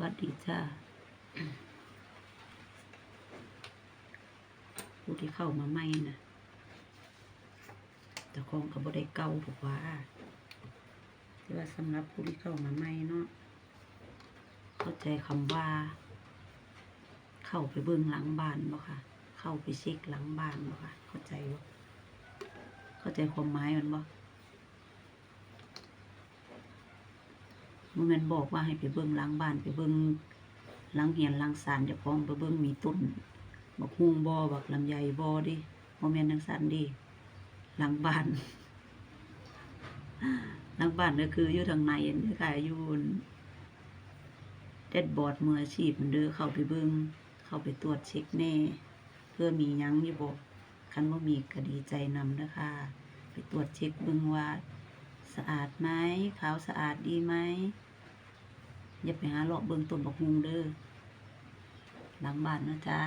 วัสดีจ้าผู้ที่เข้ามาใหม่นะแต่คงกับ่ได้เก่าถูกว่าแต่ว่าสำหรับผู้ที่เข้ามาใหม่เนาะเข้าใจคำว่า เข้าไปเบิ่งหลังบ้านบ่ค่ะ เข้าไปเช็คหลังบ้านบ่ค่ะ เข้าใจบ่เข้าใจความหมายมันบ่ มันแม่นบอกว่าให้ไปเบิ่งล้างบ้านไปเบิ่งล้างเหียนล้างศาลเจ้าของไปเบิ่งมีต้นบักฮุงบ่บักลำไยบ่ดิบ่แม่นจังซั่นดิหลังบ้านหลังบ้านก็คืออยู่ทางในนั่นเด้อค่ะอยู่แดดบอร์ดมืออาชีพนั่นเด้อเข้าไปเบิ่งเข้าไปตรวจเช็คแน่ เพื่อมียังอยู่บ่คันบ่ามีก็ดีใจนำนะคะไปตรวจเช็คเบิ่งว่าสะอาดไหมขาวสะอาดดีไหม อย่าไปหาเลาะเบิ่งต้นบักฮุงเด้อหลังบ้านนะจ้า